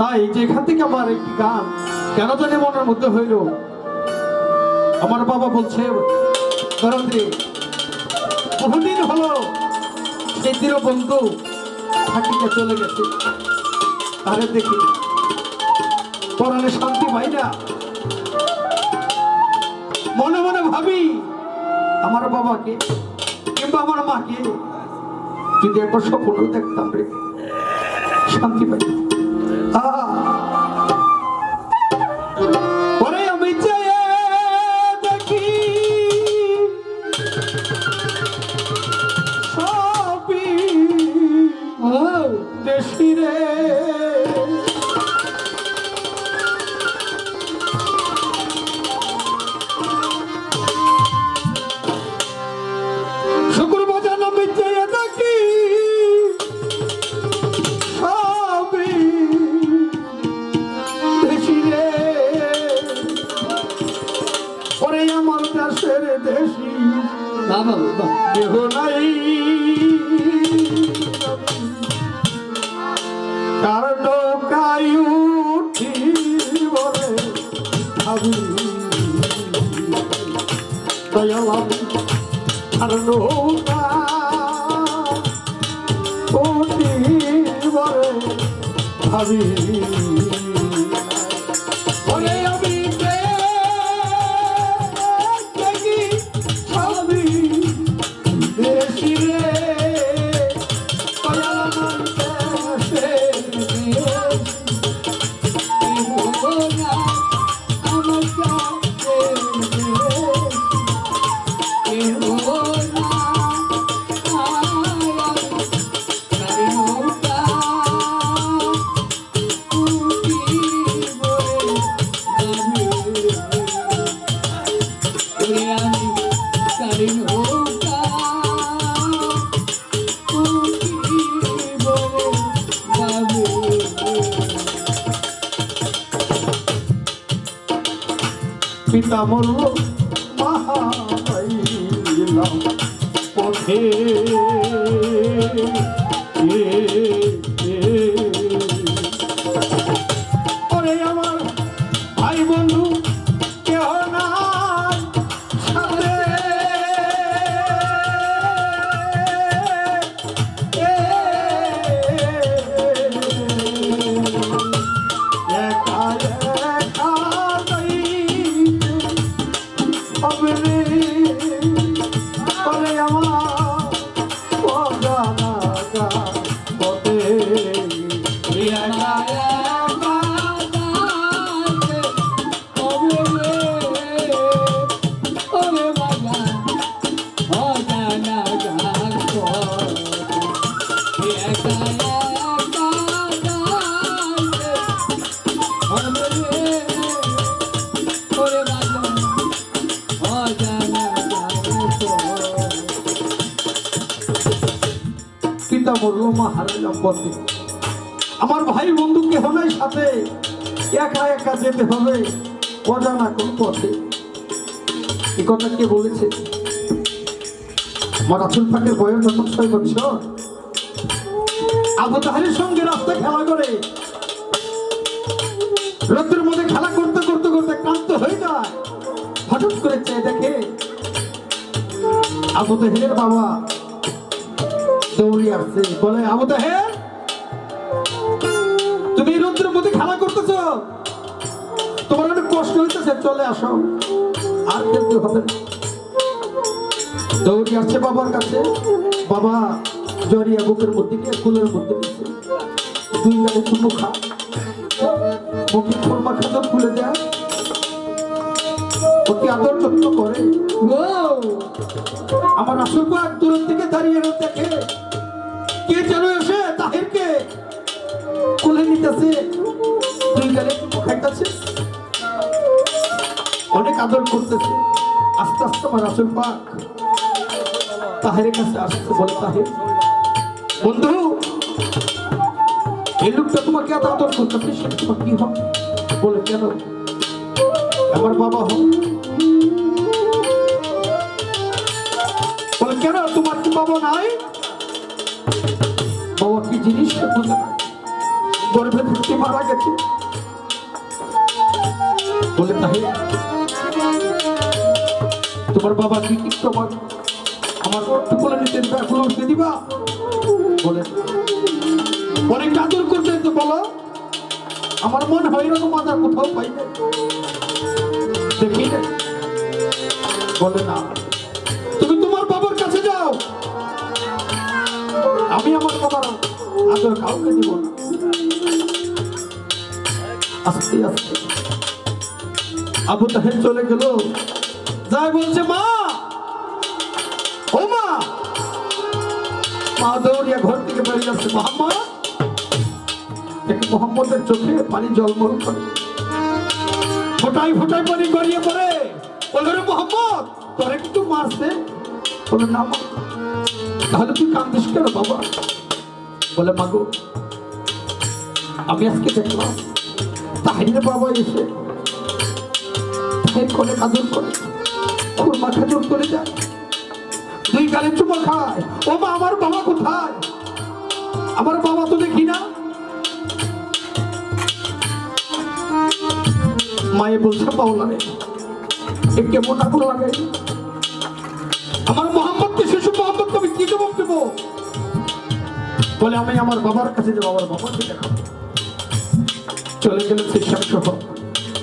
তাই যেখান থেকে আমার একটি গান কেন জানি মনের মধ্যে হইল, আমার বাবা বলছে বহুদিন হলো সেই বন্ধু থাকিতে চলে গেছে। তারে দেখি পরাণে শান্তি পাই না। মনে মনে ভাবি, আমার বাবাকে কিংবা আমার মাকে যদি একবার সফল দেখতাম রে, শান্তি পাই Ah, কেহ নাই কার নৌকায় উঠি বলে ভাবি দয়ালাম আর নৌকা উঠি বলে ভাবি পিতা মরল পথে আমার ভাই বন্ধু কেহ নাই সাথে, একা একা যেতে হবে, অজানা কোন পথে। এ কথা কে বলেছে? আমার পাকের বয়স যখন ছয় বছর, আবু তাহারের সঙ্গে খেলা করে। রোদ্রের মধ্যে খেলা করতে করতে করতে ক্লান্ত হয়ে যায়। হঠাৎ করে চেয়ে দেখে আবু তাহের বাবা দৌড়ি আসছে। বলে, আবু তাহের তোমার অনেক কষ্ট হইতেছে চলে আসো। আর খেলতে হবে না। দৌড়ি আসছে বাবার কাছে। বাবা জরিয়া বুকের মধ্যে গিয়ে কুলের মধ্যে দিচ্ছে। দুই গালে চুমু খা। খোরমা খাদর খুলে দেয়। ওকে আদর যত্ন করে। আমার আসল পাক দূরের থেকে দাঁড়িয়ে দেখে। কে যেন এসে তাহিরকে কোলে নিতেছে। অনেক আদর করতেছে। আস্তে আস্তে আমার আসল পাক তাহেরের কাছে আসতে বলে তাহের। বন্ধু, এই লোকটা তোমাকে এত আদর করতেছে সেটা তোমার কি হবে? বলে, কেন? আমার বাবা হোক বলে, কেন? তোমার কি বাবা নাই? বাবা কি জিনিস বুঝে না গর্ভে থাকতে মারা গেছে। বলে তাই তোমার বাবা কি তোমার? আমার টুকুলা নিতে এখন উঠতে দিবা? বলে, অনেক আদর করতে তো বলো। আমার মনে হয় এরকম মাথা কোথাও পাই না দেখি। না বলে, না। তুমি তোমার বাবার কাছে যাও। আমি আমার বাবার আদর কাউকে দিব না। আস্তে আস্তে। আবু তাহের চলে গেল। যাই বলছে, মা! ও মা! মা দৌড়িয়া ঘর থেকে বেরিয়ে যাচ্ছে মোহাম্মদ। মোহাম্মদের চোখে পানি জলমল করে। ফোটাই ফোটাই পানি গড়িয়ে পড়ে। বলে মোহাম্মদ, তোরে একটু মারছে। বলে না তাহলে তুই কান্দিস কেন বাবা? বলে মাগো আমি আজকে দেখলাম, তাহিরের বাবা এসে তাহির করে আদর করে, খুরমা খাজুর করে যায়। দুই গালে চুমা খায়, ও মা, আমার বাবা কোথায়? আমার বাবা তো দেখি না। মায়ে বলছে পাওলা রে এ কেমন আগুন লাগাই আমার মোহাম্মদকে শিশু মোহাম্মদ আমি কি জবাব দেব? বলে, আমি আমার বাবার কাছে যাব, আমার বাবাকে দেখাবো চলে গেলেন শিক্ষা সহ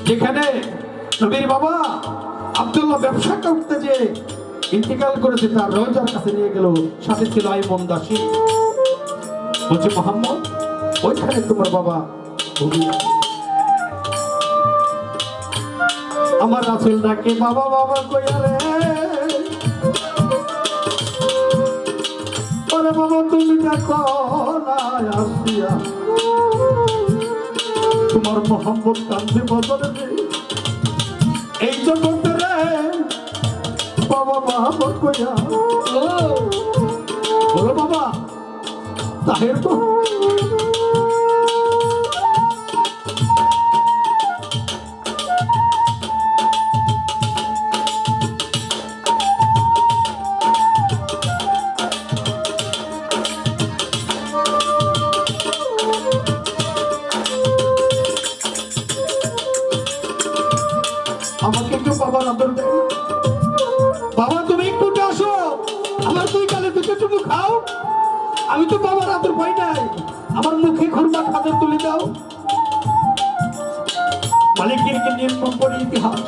যেখানে নবীর বাবা, আব্দুল্লাহ ব্যবসা করতে যে ইন্তিকাল করেছে, তার রোজার কাছে নিয়ে গেল, সাথে ছিল আইমন দাসী। বলছে, মোহাম্মদ, ওইখানে তোমার বাবা আমার রাসুল ডাকে, বাবা বাবা কইয়া রে। ওরে বাবা, তুমি দেখো আসিয়া। তোমার মোহাম্মদ কান্দে বদলে। জগতে রে বাবা বাবা কইয়া বলো বাবা তাহের তো আমি তো বাবার আদর পাই নাই। আমার মুখে খুরমা খাদের তুলে দাও। মালিকের কে নির্মম পড়ে ইতিহাস।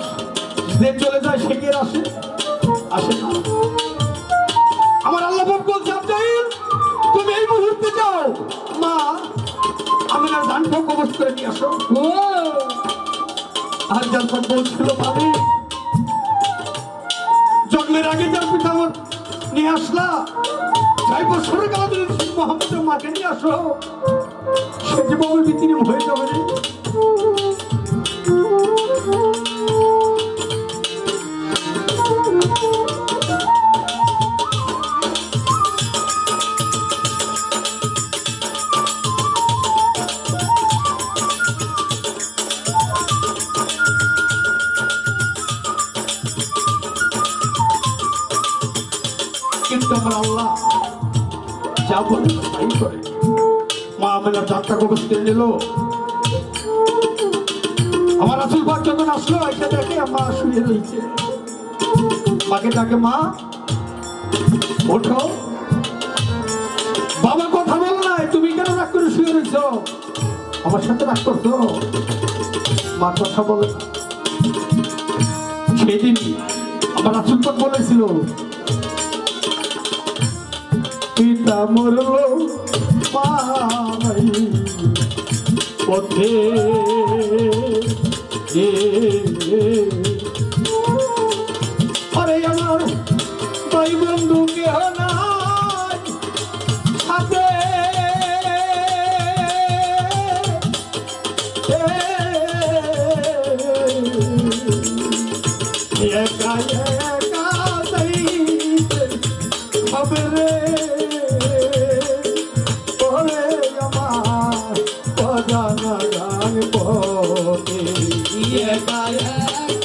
যে চলে যায়, সে কে আসে? আসে না। আমার আল্লাহ বলছে আব্দাইল তুমি এই মুহূর্তে যাও। মা আমি না ধান কবচ করে নিয়ে আসো। আর যখন বলছিল মালিক জন্মের আগে যার আমার নিয়ে আসলা যাই বছরের তুমি মোহাম্মদের মাকে নিয়ে আসো। সে বাবুর বিতিনি হয়ে যাবে মা আমেনা যাত্রা কবচ নিল। আমার আসল ভাগ যখন আসলো, এসে দেখে মা শুয়ে রয়েছে। মাকে ডাকে, মা, ওঠো। বাবা, কথা বল নাই তুমি কেন রাগ করে শুয়ে রয়েছ? আমার সাথে রাগ করছ? মা, কথা বলে। সেদিন আমার আসল বলেছিল। পিতা মরল পাই পথে এ, গান পথে। ইয়ে অজানা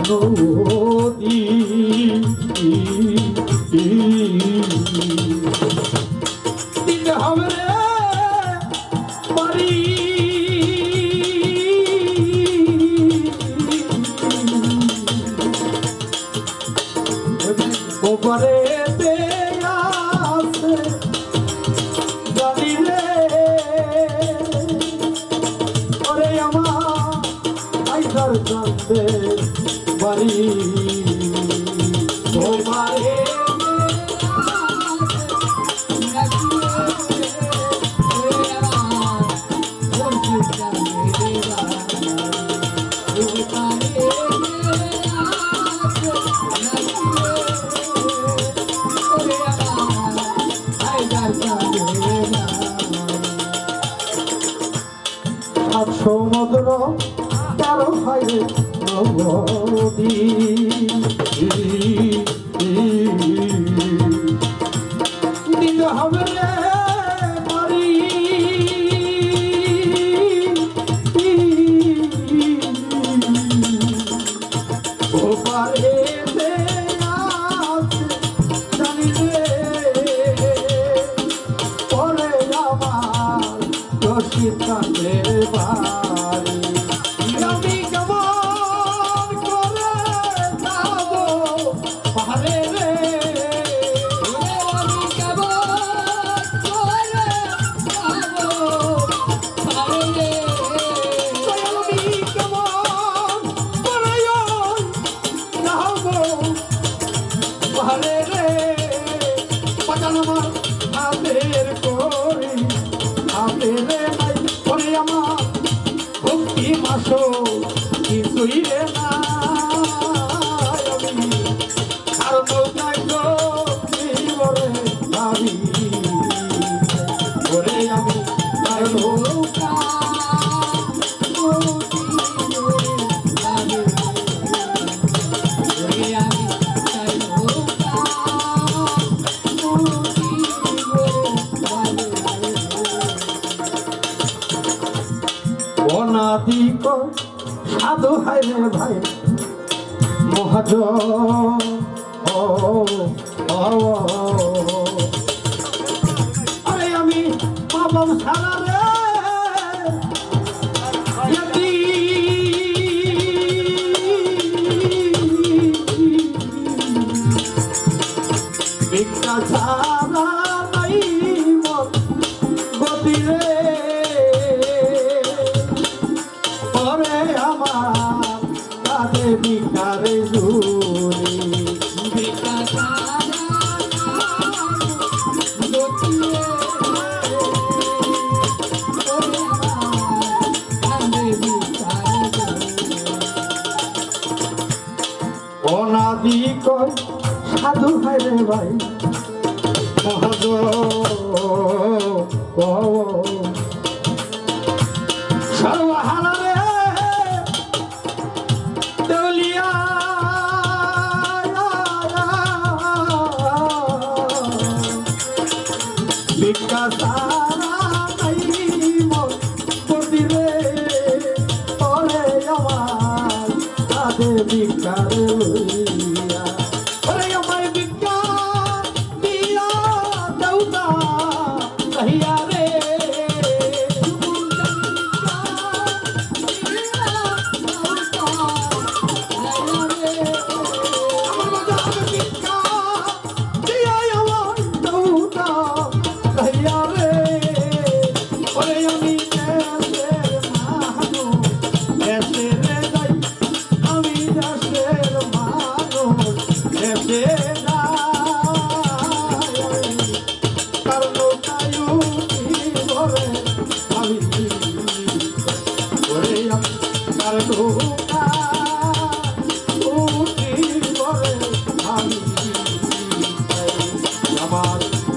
নদী জানতে পারি তোমারে দিতে হবে ভাই রে ভাই মহাজ আরে আমি বাবা সারা সাধু হয় রে ভাই। মহাগ